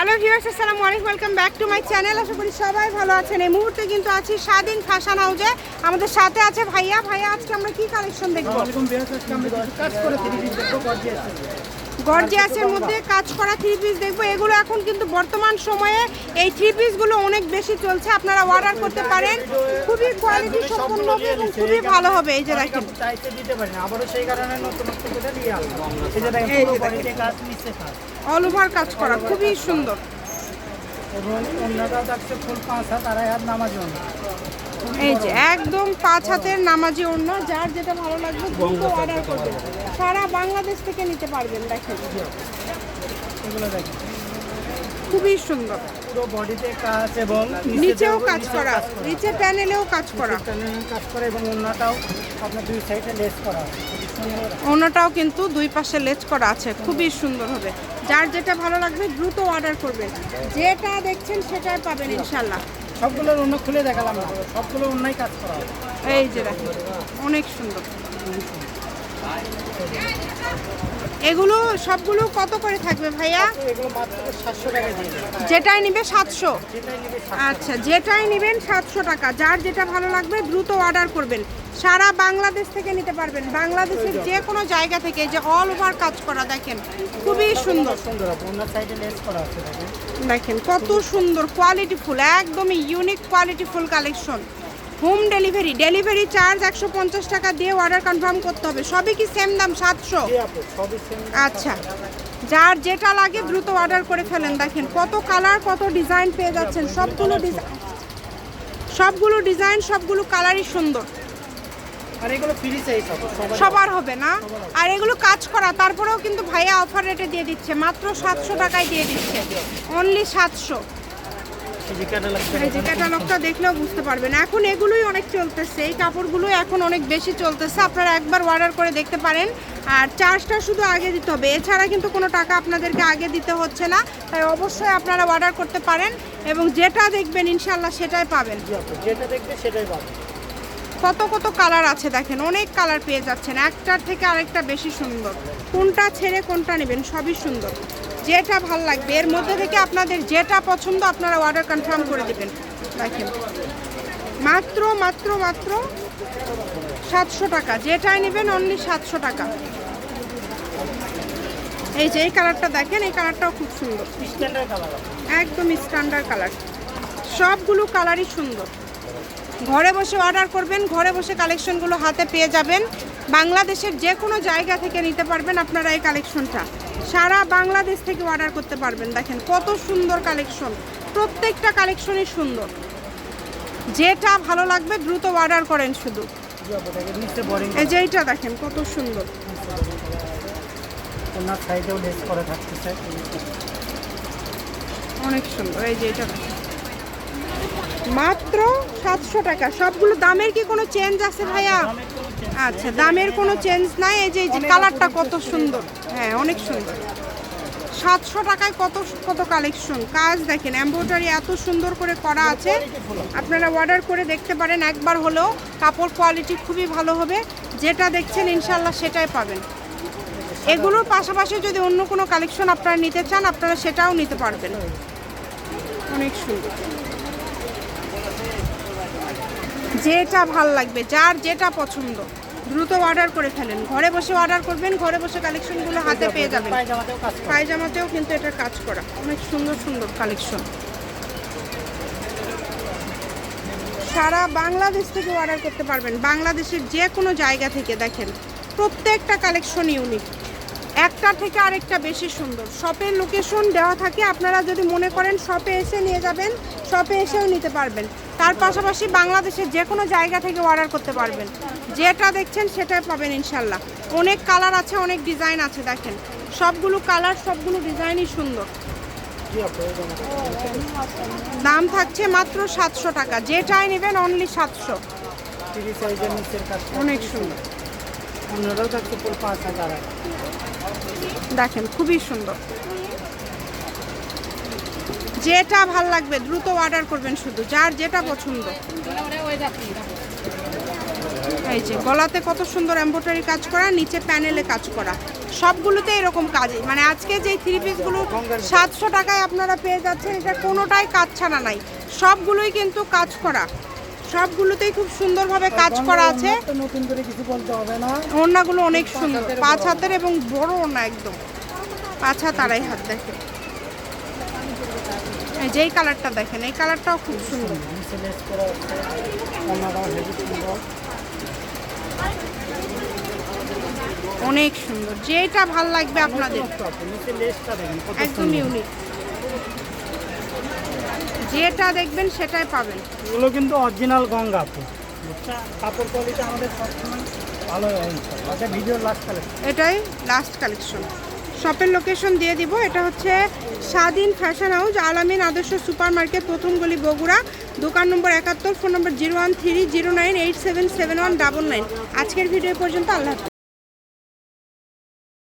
Hello viewers আসসালামু আলাইকুম welcome back to my channel আশা করি সবাই ভালো আছেন। এই মুহূর্তে কিন্তু আছি স্বাধীন ফ্যাশন হাউসে আমাদের সাথে আছে ভাইয়া। ভাইয়া, আজকে আমরা কি কালেকশন দেখব? কাজ করে গর্জিয়াসের মধ্যে কাজ করা থ্রি পিস দেখব। এগুলো এখন কিন্তু বর্তমান সময়ে এই থ্রি পিসগুলো অনেক বেশি চলছে। আপনারা অর্ডার করতে পারেন। খুবই কোয়ালিটি সম্পন্ন হবে এবং খুবই ভালো হবে। এই যে দেখেন। অল ওভার কাজ করা। খুবই সুন্দর। এবং অন্যটাও থাকছে ফুল পাঁচ হাত আড়াই হাত নামাজ জন্য এই যে একদম পাঁচ হাতের নামাজি অন্য যার যেটা ভালো লাগবে দ্রুত অর্ডার করবেন সারা বাংলাদেশ থেকে নিতে পারবেন দেখেন। এগুলো দেখেন। খুবই সুন্দর। পুরো বডিতে কাজ এবং নিচেও কাজ করা নিচে প্যানেলেও কাজ করা। প্যানেলে কাজ করে এবং অন্যটাও আপনার দুই সাইডে লেস করা। অন্যটাও কিন্তু দুই পাশে লেজ করা আছে খুবই সুন্দর হবে। যার যেটা ভালো লাগবে দ্রুত অর্ডার করবেন যেটা দেখছেন সেটাই পাবেন ইনশাল্লাহ সবগুলোর অন্য খুলে দেখালাম সবগুলো অন্যায় কাজ করা এই যে দেখেন অনেক সুন্দর। এগুলো সবগুলো কত করে থাকবে ভাইয়া? যেটাই নিবে সাতশো। আচ্ছা যেটাই নেবেন সাতশো টাকা। যার যেটা ভালো লাগবে দ্রুত অর্ডার করবেন। সারা বাংলাদেশ থেকে নিতে পারবেন। বাংলাদেশের যে কোনো জায়গা থেকে যে অল ওভার কাজ করা দেখেন খুবই সুন্দর দেখেন। দেখেন কত সুন্দর কোয়ালিটি ফুল একদমই ইউনিক কোয়ালিটি ফুল collection home delivery delivery charge একশো পঞ্চাশ টাকা দিয়ে অর্ডার কনফার্ম করতে হবে। সবই কি সেম দাম সাতশো? আচ্ছা। যার যেটা লাগে দ্রুত অর্ডার করে ফেলেন। দেখেন কত কালার কত ডিজাইন পেয়ে যাচ্ছেন। সবগুলো ডিজাইন সবগুলো ডিজাইন সবগুলো কালারই সুন্দর। আর এগুলো ফ্রি সাইজ সবার সবার হবে না? আর এগুলো কাজ করা তারপরেও কিন্তু ভাইয়া অফার রেটে দিয়ে দিচ্ছে। মাত্র সাতশো টাকায় দিয়ে দিচ্ছে। অনলি সাতশো। এই যে ক্যাটালগটা দেখলেও বুঝতে পারবেন এখন এগুলোই অনেক চলতেছে। এই কাপড়গুলো এখন অনেক বেশি চলতেছে। আপনারা একবার অর্ডার করে দেখতে পারেন। আর চার্জটা শুধু আগে দিতে হবে। এছাড়া কিন্তু কোনো টাকা আপনাদেরকে আগে দিতে হচ্ছে না। তাই অবশ্যই আপনারা অর্ডার করতে পারেন এবং যেটা দেখবেন ইনশাল্লাহ সেটাই পাবেন। যেটা সেটাই পাবে কত কত কালার আছে দেখেন। অনেক কালার পেয়ে যাচ্ছেন। একটার থেকে আরেকটা বেশি সুন্দর। কোনটা ছেড়ে কোনটা নেবেন সবই সুন্দর। যেটা ভালো লাগবে। এর মধ্যে থেকে আপনাদের যেটা পছন্দ আপনারা অর্ডার কনফার্ম করে দেবেন। দেখেন। মাত্র মাত্র মাত্র সাতশো টাকা। যেটাই নেবেন অনলি সাতশো টাকা। এই যে এই কালারটা দেখেন এই কালারটাও খুব সুন্দর। একদম স্ট্যান্ডার্ড কালার সবগুলো কালারই সুন্দর। ঘরে বসে অর্ডার করবেন ঘরে বসে কালেকশনগুলো হাতে পেয়ে যাবেন। বাংলাদেশের যে কোনো জায়গা থেকে নিতে পারবেন আপনারা এই কালেকশনটা সারা বাংলাদেশ থেকে অর্ডার করতে পারবেন। দেখেন কত সুন্দর কালেকশন প্রত্যেকটা কালেকশনই সুন্দর। যেটা ভালো লাগবে দ্রুত অর্ডার করেন শুধু। এই যে এইটা দেখেন কত সুন্দর। অনেক সুন্দর। এই যে এটা মাত্র সাতশো টাকা। সবগুলো দামের কি কোনো চেঞ্জ আছে ভাইয়া? আচ্ছা দামের কোনো চেঞ্জ নাই এই যে কালারটা কত সুন্দর। হ্যাঁ অনেক সুন্দর। সাতশো টাকায় কত কত কালেকশন কাজ দেখেন এমব্রয়ডারি এত সুন্দর করে করা আছে। আপনারা অর্ডার করে দেখতে পারেন একবার হলেও কাপড় কোয়ালিটি খুবই ভালো হবে। যেটা দেখছেন ইনশাল্লাহ সেটাই পাবেন। এগুলোর পাশাপাশি যদি অন্য কোনো কালেকশন আপনারা নিতে চান আপনারা সেটাও নিতে পারবেন। অনেক সুন্দর। যেটা ভালো লাগবে যার যেটা পছন্দ দ্রুত অর্ডার করে ফেলেন। ঘরে বসে অর্ডার করবেন ঘরে বসে কালেকশনগুলো হাতে পেয়ে যাবেন। পায়জামাতেও কিন্তু এটা কাজ করা। অনেক সুন্দর সুন্দর কালেকশন সারা বাংলাদেশ থেকে অর্ডার করতে পারবেন। বাংলাদেশের যে কোনো জায়গা থেকে দেখেন প্রত্যেকটা কালেকশন ইউনিক একটা থেকে আরেকটা বেশি সুন্দর। শপের লোকেশন দেওয়া থাকে আপনারা যদি মনে করেন শপে এসে নিয়ে যাবেন শপে এসেও নিতে পারবেন। তার পাশাপাশি বাংলাদেশের যে কোনো জায়গা থেকে অর্ডার করতে পারবেন। যেটা দেখছেন সেটাই পাবেন ইনশাল্লাহ। অনেক কালার আছে অনেক ডিজাইন আছে দেখেন। সবগুলো কালার সবগুলো ডিজাইনই সুন্দর। দাম থাকছে মাত্র সাতশো টাকা। যেটাই নেবেন অনলি সাতশো। অনেক সুন্দর। অন্যরাও থাকছে পাঁচ হাজার। দেখেন, খুবই সুন্দর। যেটা ভালো লাগবে, দ্রুত অর্ডার করবেন শুধু, যার যেটা পছন্দ। এই যে, গলাতে কত সুন্দর এমব্রয়ডারি কাজ করা, নিচে প্যানেলে কাজ করা। সবগুলোতে এরকম কাজ মানে আজকে যে থ্রি পিসগুলো সাতশো টাকায় আপনারা পেয়ে যাচ্ছেন, এটা কোনোটাই কাজ ছাড়া নাই। সবগুলোই কিন্তু কাজ করা। সবগুলোতেই খুব সুন্দরভাবে কাজ করা আছে। নতুন করে কিছু বলতে হবে না। ওড়নাগুলো অনেক সুন্দর। পাঁচ হাতের এবং বড় ওড়না একদম। পাঁচ হাত আড়াই হাত দেখে এই যেই কালারটা দেখেন এই কালারটাও খুব সুন্দর। অনেক সুন্দর। যেটা ভালো লাগবে আপনাদের। একদম ইউনিক যেটা দেখবেন সেটাই পাবেন। এগুলো কিন্তু অরিজিনাল গঙ্গা কাপড় কোয়ালিটি আমাদের সবসময় ভালো আচ্ছা লাস্ট কালেকশন এটাই লাস্ট কালেকশন শপের লোকেশন দিয়ে দিব। এটা হচ্ছে স্বাধীন ফ্যাশন হাউস আলামিন আদর্শ সুপার মার্কেট প্রথম গলি বগুড়া দোকান নম্বর একাত্তর phone number zero one three zero nine eight seven seven one double nine আজকের ভিডিও পর্যন্ত আল্লাহ